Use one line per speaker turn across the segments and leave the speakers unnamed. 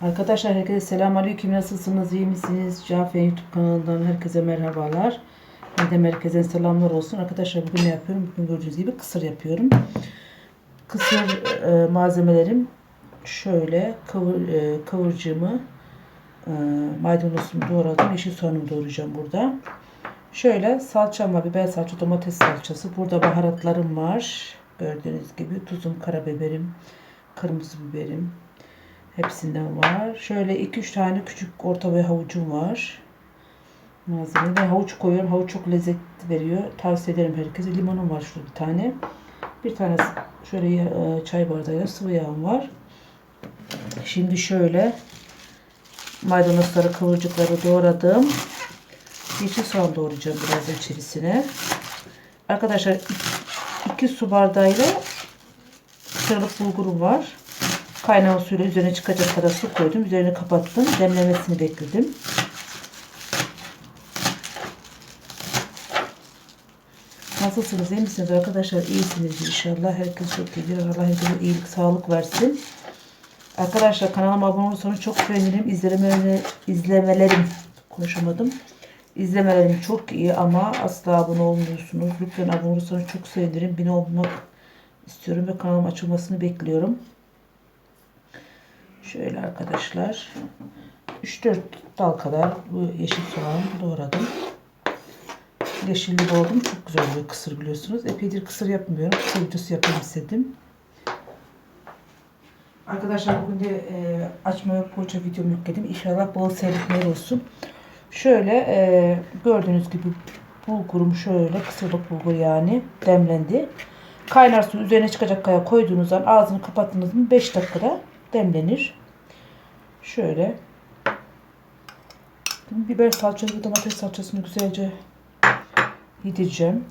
Arkadaşlar herkese selam aleyküm. Nasılsınız? iyi misiniz? Cafer YouTube kanalından herkese merhabalar. Ben de merkezden selamlar olsun. Arkadaşlar bugün ne yapıyorum? Bugün gördüğünüz gibi kısır yapıyorum. Kısır e, malzemelerim şöyle kıvır, e, kıvırcığımı e, maydanozumu doğradım. Yeşil soğanımı doğrayacağım burada. Şöyle salçam var. Biber salça, domates salçası. Burada baharatlarım var. Gördüğünüz gibi tuzum, karabiberim, kırmızı biberim, Hepsinden var. Şöyle 2-3 tane küçük orta boy havucum var. Malzeme. Ben havuç koyuyorum. Havuç çok lezzet veriyor. Tavsiye ederim herkese. Limonum var şurada bir tane. Bir tane şöyle e, çay bardağıyla sıvı yağım var. Şimdi şöyle maydanozları, kıvırcıkları doğradım. Yeşil soğan doğrayacağım biraz içerisine. Arkadaşlar 2 su bardağıyla sıralık bulgurum var. Kaynağı suyla üzerine çıkacak kadar su koydum. Üzerini kapattım. Demlemesini bekledim. Nasılsınız? iyi misiniz arkadaşlar? İyisiniz inşallah. Herkes çok iyidir. Allah herkese iyilik, sağlık versin. Arkadaşlar kanalıma abone olursanız çok sevinirim. İzlemelerim, izlemelerim konuşamadım. İzlemelerim çok iyi ama asla abone olmuyorsunuz. Lütfen abone olursanız çok sevinirim. Beni olmak istiyorum ve kanalım açılmasını bekliyorum. Şöyle arkadaşlar. 3-4 dal kadar bu yeşil soğan doğradım. Yeşilli oldum. Çok güzel oluyor kısır biliyorsunuz. Epeydir kısır yapmıyorum. Kısır videosu yapayım istedim. Arkadaşlar bugün de e, açma poğaça videomu yükledim. İnşallah bol seyretmeler olsun. Şöyle e, gördüğünüz gibi bulgurum şöyle kısırlık bulgur yani demlendi. Kaynar su üzerine çıkacak kadar koyduğunuz zaman ağzını kapattığınız mı 5 dakikada demlenir. Şöyle biber salçası ve domates salçasını güzelce yedireceğim.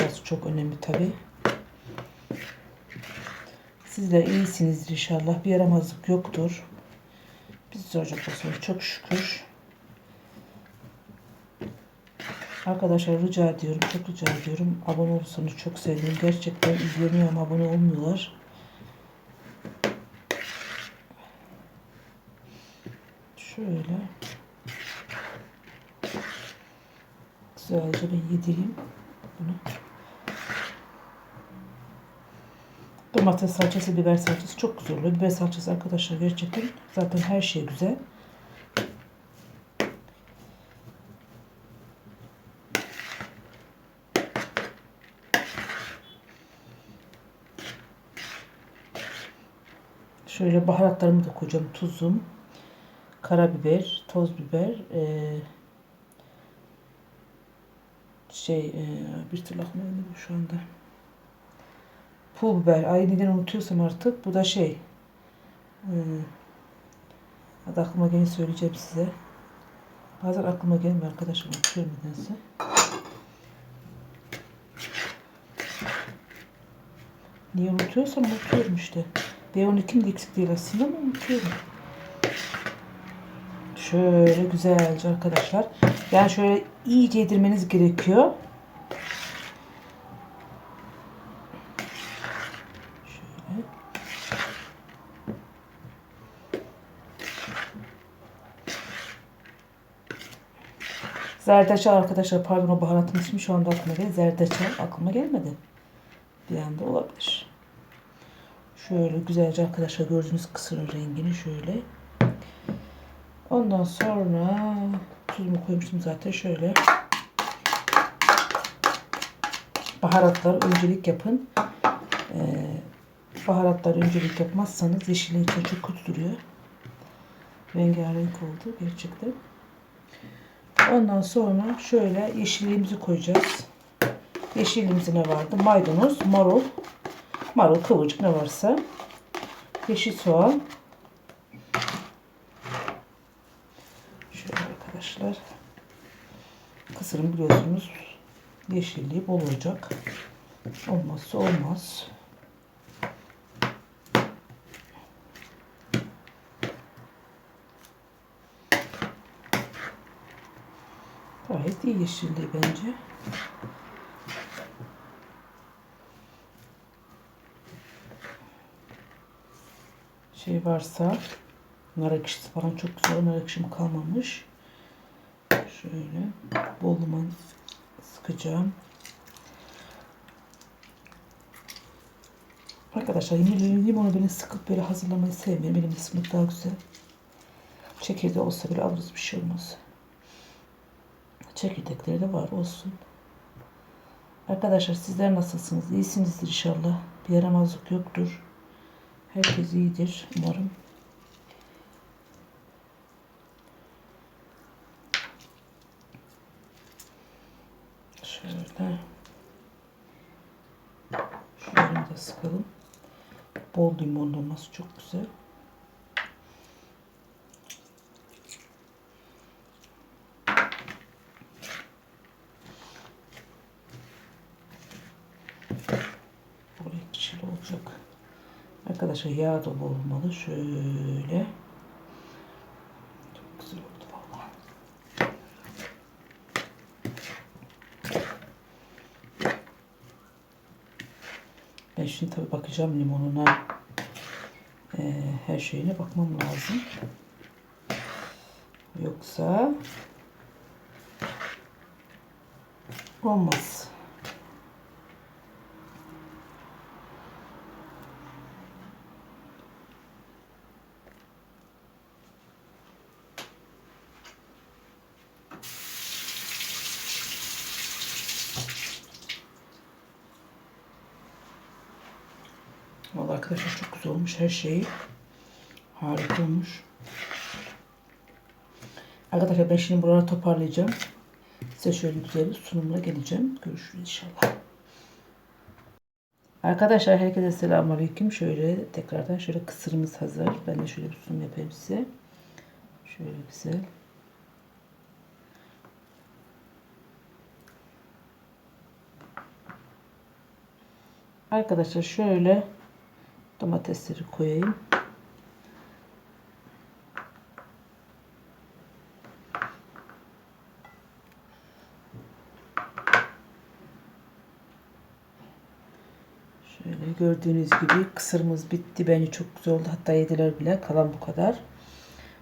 Burası çok önemli tabi. Sizler iyisinizdir inşallah. Bir yaramazlık yoktur. Biz soracak olsunuz çok şükür. Arkadaşlar rica ediyorum, çok rica ediyorum. Abone olursanız çok sevinirim. Gerçekten izleniyor ama abone olmuyorlar. Şöyle. Güzelce ben yedireyim bunu. Domates salçası, biber salçası çok güzel oluyor. Biber salçası arkadaşlar gerçekten zaten her şey güzel. Şöyle baharatlarımı da koyacağım. Tuzum, karabiber, toz biber, e, şey e, bir türlü aklıma gelmedi şu anda. Pul biber. Ay neden unutuyorsam artık. Bu da şey. E, adı aklıma gelince söyleyeceğim size. Bazen aklıma gelmiyor arkadaşım. Unutuyorum nedense. Niye unutuyorsam unutuyorum işte. B12'm de eksik değil aslında ama unutuyorum. Şöyle güzelce arkadaşlar. Yani şöyle iyice yedirmeniz gerekiyor. Zerdeçal arkadaşlar pardon o baharatın ismi şu anda aklıma geldi. Zerdeçal aklıma gelmedi. Bir anda olabilir. Şöyle güzelce arkadaşlar gördüğünüz kısırın rengini şöyle. Ondan sonra tuzumu koymuştum zaten şöyle. Baharatlar öncelik yapın. Ee, baharatlar öncelik yapmazsanız yeşilin içi çok kötü duruyor. Rengarenk oldu gerçekten. Ondan sonra şöyle yeşilliğimizi koyacağız. Yeşilliğimizde ne vardı? Maydanoz, marul, marul, kıvırcık ne varsa. Yeşil soğan. Şöyle arkadaşlar. Kısırın biliyorsunuz yeşilliği bol olacak. Olmazsa olmaz. Gayet iyi yeşilliği bence. şey varsa nar ekşisi falan çok güzel. Nar ekşim kalmamış. Şöyle bol limon sıkacağım. Arkadaşlar limonu, böyle sıkıp böyle hazırlamayı sevmiyorum. Elimde sıkmak daha güzel. Çekirdeği olsa bile alırız bir şey olmaz. Çekirdekleri de var olsun. Arkadaşlar sizler nasılsınız? İyisinizdir inşallah. Bir yaramazlık yoktur. Herkes iyidir umarım. Şöyle. Şöyle de sıkalım. Bol limonlu olması çok güzel. Böyle olacak. Arkadaşlar yağ dolu olmalı. Şöyle. Çok güzel oldu vallahi. Ben şimdi tabii bakacağım limonuna. Ee, her şeyine bakmam lazım. Yoksa olmaz. Vallahi arkadaşlar çok güzel olmuş her şey. Harika olmuş. Arkadaşlar ben şimdi buraları toparlayacağım. Size şöyle güzel bir sunumla geleceğim. Görüşürüz inşallah. Arkadaşlar herkese selamünaleyküm. Şöyle tekrardan şöyle kısırımız hazır. Ben de şöyle bir sunum yapayım size. Şöyle güzel. Arkadaşlar şöyle domatesleri koyayım. Şöyle gördüğünüz gibi kısırımız bitti. Bence çok güzel oldu. Hatta yediler bile. Kalan bu kadar.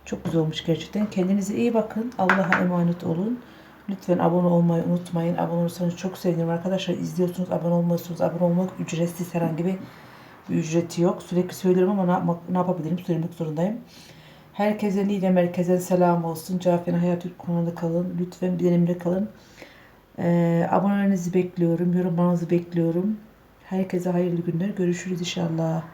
Çok güzel olmuş gerçekten. Kendinize iyi bakın. Allah'a emanet olun. Lütfen abone olmayı unutmayın. Abone olursanız çok sevinirim arkadaşlar. İzliyorsunuz, abone olmuyorsunuz. Abone olmak ücretsiz herhangi bir, bir ücreti yok. Sürekli söylüyorum ama ne, yapmak, ne yapabilirim? Söylemek zorundayım. Herkese Niğde merkeze selam olsun. Cafer'in Hayat Türk kalın. Lütfen benimle kalın. Ee, abonelerinizi bekliyorum. Yorumlarınızı bekliyorum. Herkese hayırlı günler. Görüşürüz inşallah.